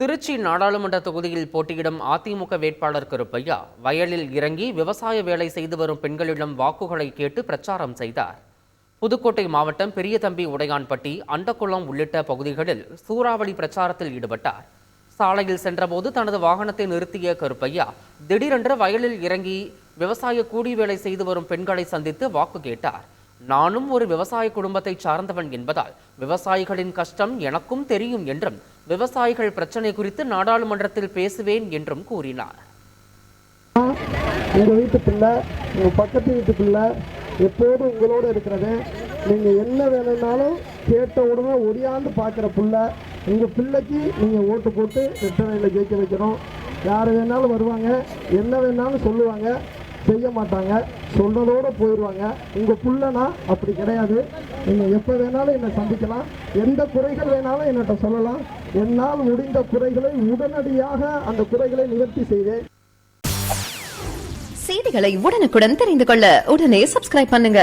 திருச்சி நாடாளுமன்ற தொகுதியில் போட்டியிடும் அதிமுக வேட்பாளர் கருப்பையா வயலில் இறங்கி விவசாய வேலை செய்து வரும் பெண்களிடம் வாக்குகளை கேட்டு பிரச்சாரம் செய்தார். புதுக்கோட்டை மாவட்டம் பெரியதம்பி உடையான்பட்டி அண்டக்குளம் உள்ளிட்ட பகுதிகளில் சூறாவளி பிரச்சாரத்தில் ஈடுபட்டார். சாலையில் சென்றபோது தனது வாகனத்தை நிறுத்திய கருப்பையா திடீரென்று வயலில் இறங்கி விவசாய கூடி வேலை செய்து வரும் பெண்களை சந்தித்து வாக்கு கேட்டார். நானும் ஒரு விவசாய குடும்பத்தை சார்ந்தவன் என்பதால் விவசாயிகளின் கஷ்டம் எனக்கும் தெரியும் என்றும் விவசாயிகள் பிரச்சனை குறித்து நாடாளுமன்றத்தில் பேசுவேன் என்றும் கூறினார். உங்கள் வீட்டு பிள்ளை உங்கள் பக்கத்து வீட்டு பிள்ளை எப்போதும் உங்களோட இருக்கிறது. நீங்கள் என்ன வேணும்னாலும் கேட்ட உடனே ஒடியாந்து பார்க்குற பிள்ளை உங்கள் பிள்ளைக்கு நீங்கள் ஓட்டு போட்டு ரெட்டரையில் ஜெயிக்க வைக்கணும். யார் வேணாலும் வருவாங்க என்ன வேணாலும் சொல்லுவாங்க செய்ய மாட்டாங்க சொல்றதோட போயிடுவாங்க. உங்கள் புள்ளனா அப்படி கிடையாது. நீங்கள் எப்போ வேணாலும் என்னை சந்திக்கலாம். எந்த குறைகள் வேணாலும் என்னட்ட சொல்லலாம். என்னால் முடிந்த குறைகளை உடனடியாக அந்த குறைகளை நிவர்த்தி செய்தேன். செய்திகளை உடனுக்குடன் தெரிந்து கொள்ள உடனே சப்ஸ்கிரைப் பண்ணுங்க.